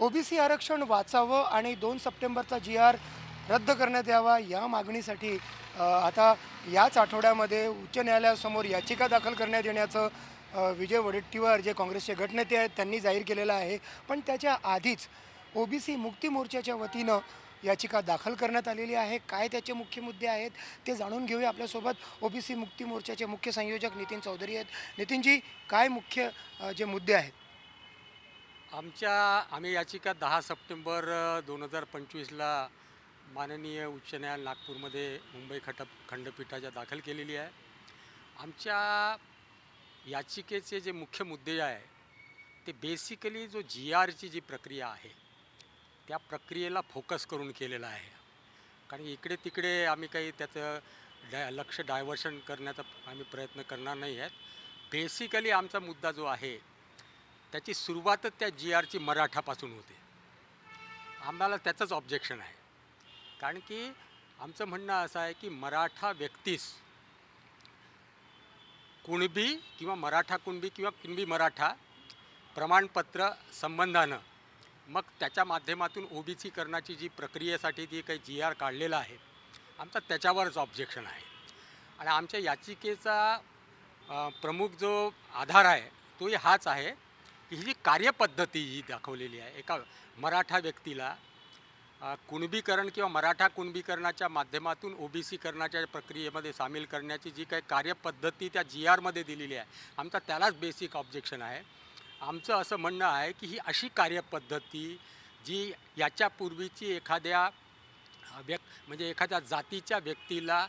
OBC आरक्षण वाचावं आणि दोन सप्टेंबरचा जी आर रद्द करण्यात यावा या मागणीसाठी आता याच आठवड्यामध्ये उच्च न्यायालयासमोर याचिका दाखल करण्यात येण्याचं विजय वडेट्टीवार जे काँग्रेसचे गटनेते आहेत त्यांनी जाहीर केलेलं आहे. पण त्याच्या आधीच ओबीसी मुक्ती मोर्चाच्या वतीनं याचिका दाखल करण्यात आलेली आहे. काय त्याचे मुख्य मुद्दे आहेत ते जाणून घेऊया आपल्यासोबत. ओबीसी मुक्ती मोर्चाचे मुख्य संयोजक नितीन चौधरी आहेत. नितीनजी काय मुख्य जे मुद्दे आहेत? आमच्या आम्ही याचिका दहा सप्टेंबर दोन हजार पंचवीसला माननीय उच्च न्यायालय नागपूरमध्ये मुंबई खट खंडपीठाच्या दाखल केलेली आहे. आमच्या याचिकेचे जे मुख्य मुद्दे आहे ते बेसिकली जो जी आरची जी प्रक्रिया आहे त्या प्रक्रियेला फोकस करून केलेला आहे. कारण इकडे तिकडे आम्ही काही त्याचं डाय लक्ष डायव्हर्शन करण्याचा आम्ही प्रयत्न करणार नाही आहेत. बेसिकली आमचा मुद्दा जो आहे त्याची सुरुवातच त्या जी आरची मराठापासून होते. आम्हाला त्याचंच ऑब्जेक्शन आहे. कारण की आमचं म्हणणं असं आहे की मराठा व्यक्तीस कुणबी किंवा मराठा कुणबी किंवा कुणबी मराठा प्रमाणपत्र संबंधानं मग त्याच्या माध्यमातून ओ बी सी करण्याची जी प्रक्रियेसाठी जी काही जी आर काढलेला आहे आमचा त्याच्यावरच ऑब्जेक्शन आहे. आणि आमच्या याचिकेचा प्रमुख जो आधार आहे तोही हाच आहे की ही जी कार्यपद्धती ही दाखवलेली आहे एका मराठा व्यक्तीला कुणबीकरण किंवा मराठा कुणबीकरणाच्या माध्यमातून ओबीसी करण्याच्या प्रक्रियेमध्ये सामील करण्याची जी काही कार्यपद्धती त्या जी आरमध्ये दिलेली आहे आमचा त्यालाच बेसिक ऑब्जेक्शन आहे. आमचं असं म्हणणं आहे की ही अशी कार्यपद्धती जी याच्यापूर्वीची एखाद्या व्यक् म्हणजे एखाद्या जातीच्या व्यक्तीला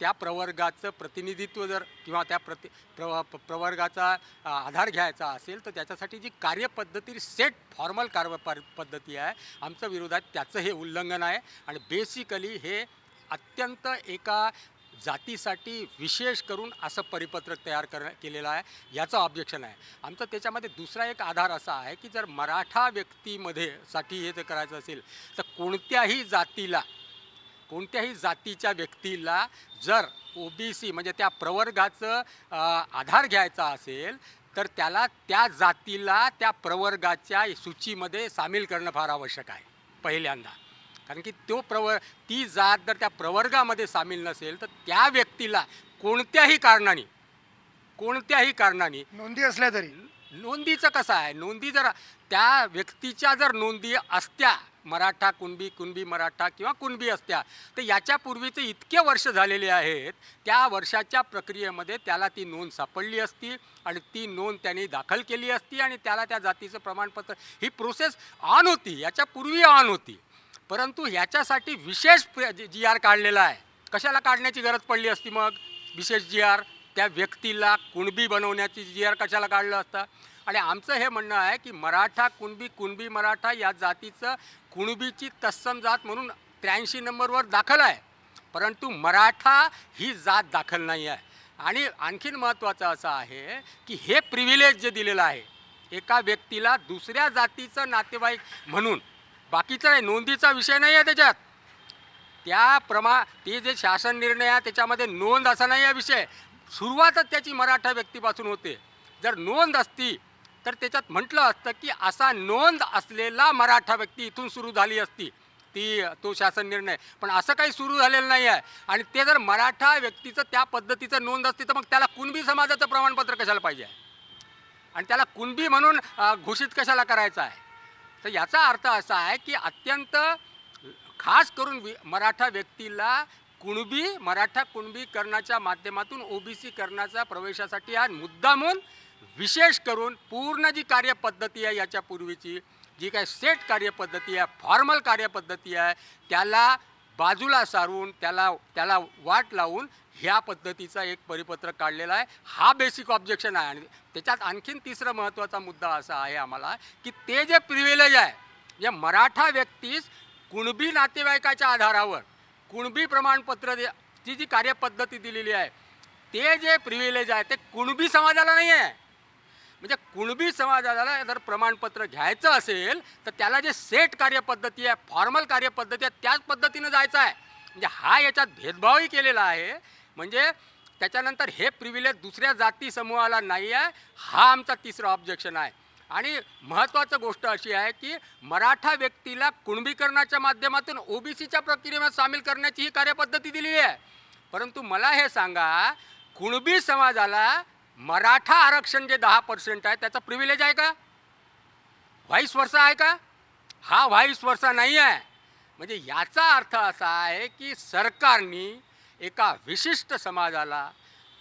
त्या प्रवर्गाचं प्रतिनिधित्व जर किंवा त्या प्रति प्र प्रवर्गाचा आधार घ्यायचा असेल तर त्याच्यासाठी जी कार्यपद्धती सेट फॉर्मल कार्य पर- पद्धती आहे आमचं विरोधात त्याचं हे उल्लंघन आहे. आणि बेसिकली हे अत्यंत एका जातीसाठी विशेष करून असं परिपत्रक तयार कर केलेलं आहे याचं ऑब्जेक्शन आहे. आमचं त्याच्यामध्ये दुसरा एक आधार असा आहे की जर मराठा व्यक्तीमध्ये साठी हे जर करायचं असेल तर कोणत्याही जातीला कोणत्याही जातीच्या व्यक्तीला जर ओबीसी म्हणजे त्या प्रवर्गाचं आधार घ्यायचा असेल तर त्याला त्या जातीला त्या प्रवर्गाच्या सूचीमध्ये सामील करणं फार आवश्यक आहे पहिल्यांदा. कारण की तो प्रवर ती जात जर त्या प्रवर्गामध्ये सामील नसेल तर त्या व्यक्तीला कोणत्याही कारणाने कोणत्याही कारणाने नोंदी असल्या तरी. नोंदीचं कसं आहे? नोंदी जर त्या व्यक्तीच्या जर नोंदी असत्या मराठा कुणबी कुणबी मराठा किंवा कुणबी असत्या. तर याच्यापूर्वीचे इतके वर्ष झालेले आहेत त्या वर्षाच्या प्रक्रियेमध्ये त्याला ती नोंद सापडली असती आणि ती नोंद त्यांनी दाखल केली असती आणि त्याला त्या जातीचं प्रमाणपत्र ही प्रोसेस ऑन होती याच्यापूर्वी ऑन होती. परंतु ह्याच्यासाठी विशेष जी आर काढलेला आहे. कशाला काढण्याची गरज पडली असती मग? विशेष जी आर त्या व्यक्तीला कुणबी बनवण्याची जी आर कशाला काढलं असतं? आणि आमचं हे म्हणणं आहे की मराठा कुणबी कुणबी मराठा या जातीचं कुणबीची तत्सम जात म्हणून त्र्याऐंशी नंबरवर दाखल आहे. परंतु मराठा ही जात दाखल नाही आहे आणि आणखीन महत्त्वाचं असं आहे की हे प्रिव्हिलेज जे दिलेलं आहे एका व्यक्तीला दुसऱ्या जातीचं नातेवाईक म्हणून बाकीचं नाही नोंदीचा विषय नाही आहे त्याच्यात. त्या प्रमा ते जे शासन निर्णय आहे त्याच्यामध्ये नोंद असा नाही आहे विषय. सुरुवातच त्याची मराठा व्यक्तीपासून होते. जर नोंद असती तर त्याच्यात म्हटलं असतं की असा नोंद असलेला मराठा व्यक्ती इथून सुरू झाली असती. ती तो शासन निर्णय. पण असं काही सुरू झालेलं नाही आहे. आणि ते जर मराठा व्यक्तीचं त्या पद्धतीचं नोंद असते तर मग त्याला कुणबी समाजाचं प्रमाणपत्र कशाला पाहिजे आणि त्याला कुणबी म्हणून घोषित कशाला करायचं आहे? तर याचा अर्थ असा आहे की अत्यंत खास करून वि मराठा व्यक्तीला कुणबी मराठा कुणबीकरणाच्या माध्यमातून ओबीसी करण्याचा प्रवेशासाठी हा मुद्दा म्हणून विशेष करून पूर्ण जी कार्यपद्धती आहे याच्यापूर्वीची जी काय सेट कार्यपद्धती आहे फॉर्मल कार्यपद्धती आहे त्याला बाजूला सारून त्याला त्याला वाट लावून ह्या पद्धतीचा एक परिपत्रक काढलेला आहे. हा बेसिक ऑब्जेक्शन आहे. आणि त्याच्यात आणखीन तिसरा महत्त्वाचा मुद्दा असा आहे आम्हाला की ते जे प्रिव्हिलेज आहे जे मराठा व्यक्तीस कुणबी नातेवाईकाच्या आधारावर कुणबी प्रमाणपत्र दे- जी कार्यपद्धती दिलेली आहे ते जे प्रिव्हिलेज आहे ते कुणबी समाजाला नाही आहे. म्हणजे कुणबी समाजाला जर प्रमाणपत्र घ्यायचं असेल तर त्याला जे सेट कार्यपद्धती आहे फॉर्मल कार्यपद्धती आहे त्याच पद्धतीनं जायचं आहे. म्हणजे हा याच्यात भेदभावही केलेला आहे. म्हणजे त्याच्यानंतर हे प्रिव्हिलेज दुसऱ्या जाती समूहाला नाही आहे हा आमचा तिसरा ऑब्जेक्शन आहे. आणि महत्त्वाचं गोष्ट अशी आहे की मराठा व्यक्तीला कुणबीकरणाच्या माध्यमातून ओबीसीच्या प्रक्रियेमध्ये सामील करण्याची ही कार्यपद्धती दिलेली आहे. परंतु मला हे सांगा कुणबी समाजाला मराठा आरक्षण जे दहा पर्सेंट आहे त्याचा प्रिव्हिलेज आहे का? व्हाईस वर्षा आहे का? हा व्हाईस वर्षा नाही आहे. म्हणजे याचा अर्थ असा आहे की सरकारनी एका विशिष्ट समाजाला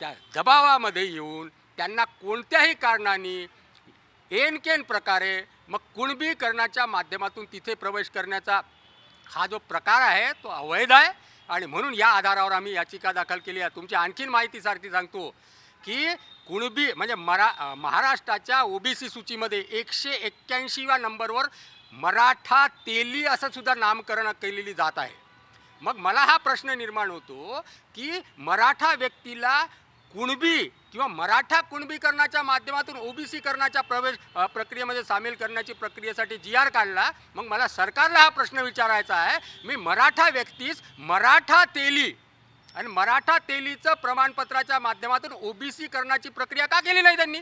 त्या दबावामध्ये येऊन त्यांना कोणत्याही कारणाने एनकेन प्रकारे मग कुणबीकरणाच्या माध्यमातून तिथे प्रवेश करण्याचा हा जो प्रकार आहे तो अवैध आहे. आणि म्हणून या आधारावर आम्ही याचिका दाखल केली आहे. तुमची आणखीन माहितीसारखी सांगतो. की कुणबी म्हणजे मरा अं, महाराष्ट्राच्या ओबीसी सूचीमध्ये एकशे एक्क्याऐंशीव्या नंबरवर मराठा तेली असं सुद्धा नामकरण केलेली जात आहे. मग मला हा प्रश्न निर्माण होतो की मराठा व्यक्तीला कुणबी किंवा मराठा कुणबीकरणाच्या माध्यमातून ओबीसीकरणाच्या प्रवेश प्रक्रियेमध्ये सामील करण्याची प्रक्रियेसाठी जी आर काढला मग मला सरकारला हा प्रश्न विचारायचा आहे. मी मराठा व्यक्तीस मराठा तेली आणि मराठा तेलीचं प्रमाणपत्राच्या माध्यमातून ओबीसी करण्याची प्रक्रिया का केली नाही त्यांनी?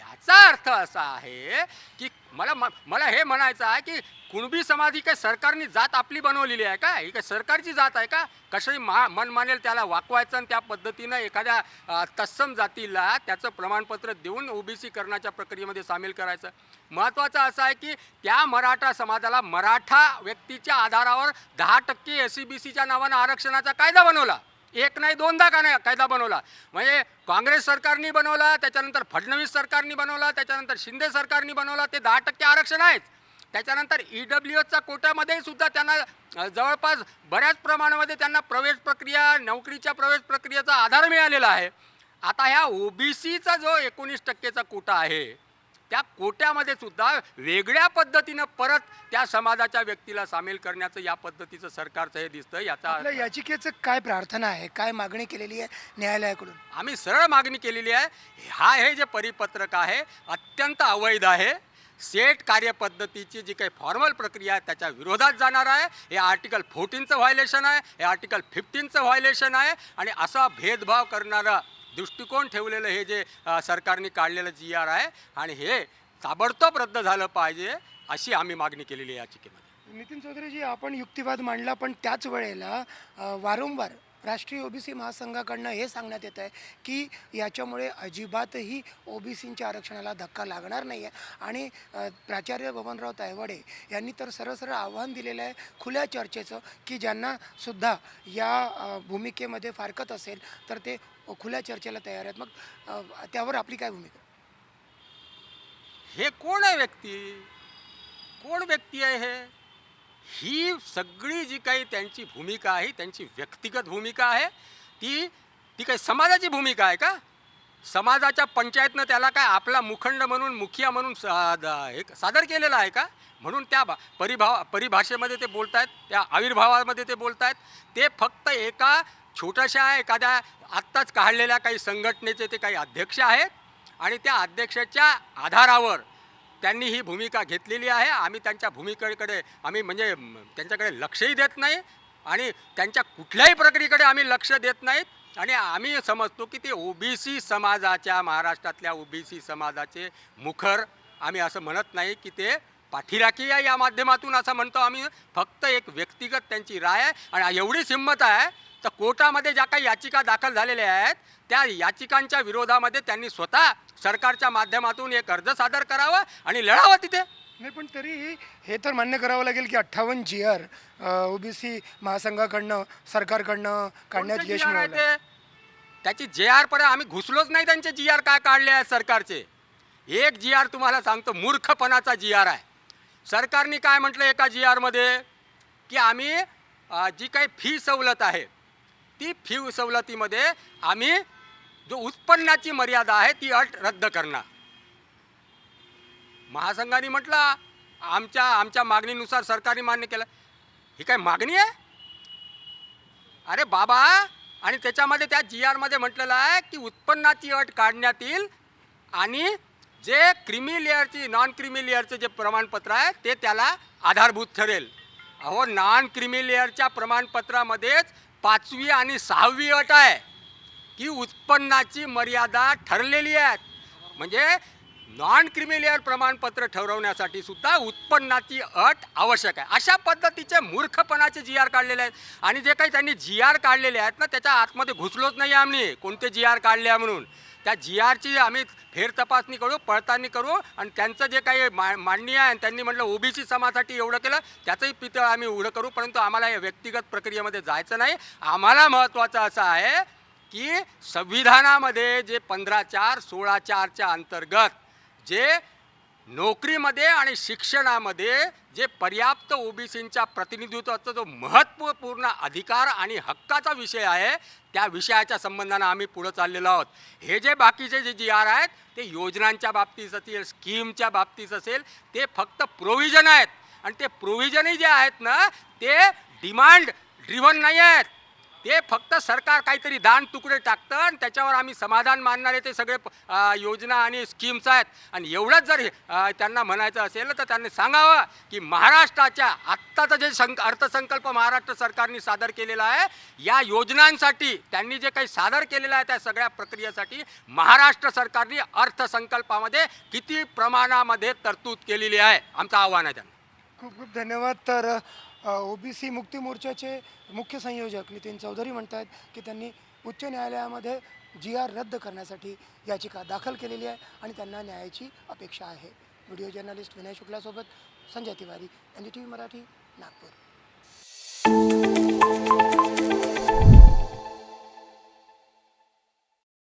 याचा अर्थ असा आहे की मला म- मला हे म्हणायचं आहे की कुणबी समाज ही काय सरकारने जात आपली बनवलेली आहे का? ही काय सरकारची जात आहे का? कशाही मा मन मानेल त्याला वाकवायचं आणि त्या पद्धतीनं एखाद्या तत्सम जातीला त्याचं प्रमाणपत्र देऊन ओबीसी करण्याच्या प्रक्रियेमध्ये सामील करायचं. महत्त्वाचं असं आहे की त्या मराठा समाजाला मराठा व्यक्तीच्या आधारावर दहा टक्के एस सी बी सीच्या नावानं आरक्षणाचा कायदा बनवला. एक नाही दोनदा का नाही कायदा बनवला. म्हणजे काँग्रेस सरकारनी बनवला त्याच्यानंतर फडणवीस सरकारनी बनवला त्याच्यानंतर शिंदे सरकारनी बनवला ते दहा टक्के आरक्षण आहेच. त्याच्यानंतर ई डब्ल्यू एसच्या कोट्यामध्ये सुद्धा त्यांना जवळपास बऱ्याच प्रमाणामध्ये त्यांना प्रवेश प्रक्रिया नोकरीच्या प्रवेश प्रक्रियेचा आधार मिळालेला आहे. आता ह्या ओबीसीचा जो एकोणीस टक्केचा कोटा आहे त्या कोट्यामध्ये सुद्धा वेगळ्या पद्धतीनं परत त्या समाजाच्या व्यक्तीला सामील करण्याचं या पद्धतीचं सरकारचं हे दिसतं याचा आपल्या याचिकेचं काय प्रार्थना आहे? काय मागणी केलेली आहे न्यायालयाकडून? आम्ही सरळ मागणी केलेली आहे. हा हे जे परिपत्रक आहे अत्यंत अवैध आहे. सेट कार्यपद्धतीची जी काही फॉर्मल प्रक्रिया आहे त्याच्या विरोधात जाणार आहे. हे आर्टिकल फोर्टीनचं व्हायलेशन आहे हे आर्टिकल फिफ्टीनचं व्हायलेशन आहे आणि असा भेदभाव करणारा दृष्टिकोन ठेवलेलं हे जे सरकारने काढलेलं जी आर आहे आणि हे ताबडतोब रद्द झालं पाहिजे अशी आम्ही मागणी केलेली आहे याचिकेमध्ये. नितीन चौधरीजी आपण युक्तिवाद मांडला पण त्याच वेळेला वारंवार राष्ट्रीय ओबीसी महासंघाकडनं हे सांगण्यात येत आहे की याच्यामुळे अजिबातही ओबीसींच्या आरक्षणाला धक्का लागणार नाही आहे आणि प्राचार्य बबनराव तायवडे यांनी तर सरळ सरळ आव्हान दिलेलं आहे खुल्या चर्चेचं की ज्यांना सुद्धा या भूमिकेमध्ये फारकत असेल तर ते खुल्या चर्चेला तयार आहेत. मग त्यावर आपली काय भूमिका? हे कोण आहे व्यक्ती? कोण व्यक्ती आहे हे? ही सगळी जी काही त्यांची भूमिका आहे त्यांची व्यक्तिगत भूमिका आहे ती ती काही समाजाची भूमिका आहे का? समाजाच्या पंचायतनं त्याला काय आपला मुखंड म्हणून मुखिया म्हणून एक सादर केलेला आहे का? म्हणून त्या भा- परिभाव परिभाषेमध्ये ते बोलत आहेत त्या आविर्भावामध्ये ते बोलत आहेत ते फक्त एका छोट्याशा एखाद्या आत्ताच काढलेल्या काही संघटनेचे ते काही अध्यक्ष आहेत आणि त्या अध्यक्षाच्या आधारावर त्यांनी ही भूमिका घेतलेली आहे. आम्ही त्यांच्या भूमिकेकडे आम्ही म्हणजे त्यांच्याकडे लक्षही देत नाही आणि त्यांच्या कुठल्याही प्रक्रियेकडे आम्ही लक्ष देत नाहीत. आणि आम्ही समजतो की ते ओबीसी समाजाच्या महाराष्ट्रातल्या ओबीसी समाजाचे मुखर. आम्ही असं म्हणत नाही की ते पाठीराखी आहे या माध्यमातून असं म्हणतो. आम्ही फक्त एक व्यक्तिगत त्यांची राय आहे आणि एवढीच हिंमत आहे तर कोर्टामध्ये ज्या काही याचिका दाखल झालेल्या आहेत त्या याचिकांच्या विरोधामध्ये त्यांनी स्वतः सरकारच्या माध्यमातून एक अर्ज सादर करावा आणि लढावं तिथे. नाही पण तरी हे तर मान्य करावं लागेल की अठ्ठावन्न जी आर ओबीसी महासंघाकडनं सरकारकडनं काढण्यात यश ते? त्याची जे आर पर्यंत आम्ही घुसलोच नाही त्यांचे जी आर काय काढले आहेत सरकारचे? एक जी आर तुम्हाला सांगतो मूर्खपणाचा जी आर आहे. सरकारने काय म्हटलं एका जी आरमध्ये की आम्ही जी काही फी सवलत आहे ती फी सवलतीमध्ये आम्ही जो उत्पन्नाची मर्यादा आहे ती अट रद्द करणार. महासंघाने म्हटलं आमच्या आमच्या मागणीनुसार सरकारने मान्य केलं. ही काय मागणी आहे? अरे बाबा आणि त्याच्यामध्ये त्या जी आरमध्ये म्हटलेलं आहे की उत्पन्नाची अट काढण्यात येईल आणि जे क्रिमी लेअरची नॉन क्रिमी लेअरचं जे प्रमाणपत्र आहे ते त्याला आधारभूत ठरेल. अहो नॉन क्रिमी लेअरच्या प्रमाणपत्रामध्येच पाचवी आणि सहावी अट आहे. की उत्पन्नाची मर्यादा ठरलेली आहे म्हणजे नॉन क्रिमिलेअर प्रमाणपत्र ठरवण्यासाठी सुद्धा उत्पन्नाची अट आवश्यक आहे. अशा पद्धतीचे मूर्खपणाचे जी आर काढलेले आहेत. आणि जे काही त्यांनी जी आर काढलेले आहेत ना त्याच्या आतमध्ये घुसलोच नाही आम्ही. कोणते जी आर काढले आहे म्हणून? त्या जी आरची आम्ही फेरतपासणी करू पडताळणी करू आणि त्यांचं जे काही मा मांडणी आहे आणि त्यांनी म्हटलं ओबीसी समाजासाठी एवढं केलं त्याचंही पितळ आम्ही उघडं करू परंतु आम्हाला या व्यक्तिगत प्रक्रियेमध्ये जायचं नाही. आम्हाला महत्त्वाचं असं आहे की संविधानामध्ये जे पंधरा चार सोळा चारच्या अंतर्गत जे नोकरीमध्ये आणि शिक्षणामध्ये जे पर्याप्त ओबीसींच्या प्रतिनिधित्वाचा जो महत्त्वपूर्ण अधिकार आणि हक्काचा विषय आहे त्या विषयाच्या संबंधानं आम्ही पुढं चाललेलो आहोत. हे जे बाकीचे जे जी आर आहेत ते योजनांच्या बाबतीत असेल स्कीमच्या बाबतीत असेल ते फक्त प्रोव्हिजन आहेत. आणि ते प्रोव्हिजनही जे आहेत ना ते डिमांड ड्रिव्हन नाही आहेत. ते फक्त सरकार काहीतरी दान तुकडे टाकतं आणि त्याच्यावर आम्ही समाधान मानणारे ते सगळे योजना आणि स्कीम्स आहेत. आणि एवढंच जर त्यांना म्हणायचं असेल तर त्यांनी सांगावं की महाराष्ट्राच्या आत्ताचं जे संक अर्थसंकल्प महाराष्ट्र सरकारने सादर केलेला आहे या योजनांसाठी त्यांनी जे काही सादर केलेलं आहे त्या सगळ्या प्रक्रियेसाठी महाराष्ट्र सरकारने अर्थसंकल्पामध्ये किती प्रमाणामध्ये तरतूद केलेली आहे. आमचं आव्हान आहे त्यांना. खूप खूप धन्यवाद. तर ओबीसी मुक्ती मोर्चाचे मुख्य संयोजक नितीन चौधरी म्हणत आहेत की त्यांनी उच्च न्यायालयामध्ये जी आर रद्द करण्यासाठी याचिका दाखल केलेली आहे आणि त्यांना न्यायाची अपेक्षा आहे. Video journalist Vinay शुक्लासोबत Sanjay Tiwari N D T V Marathi Nagpur.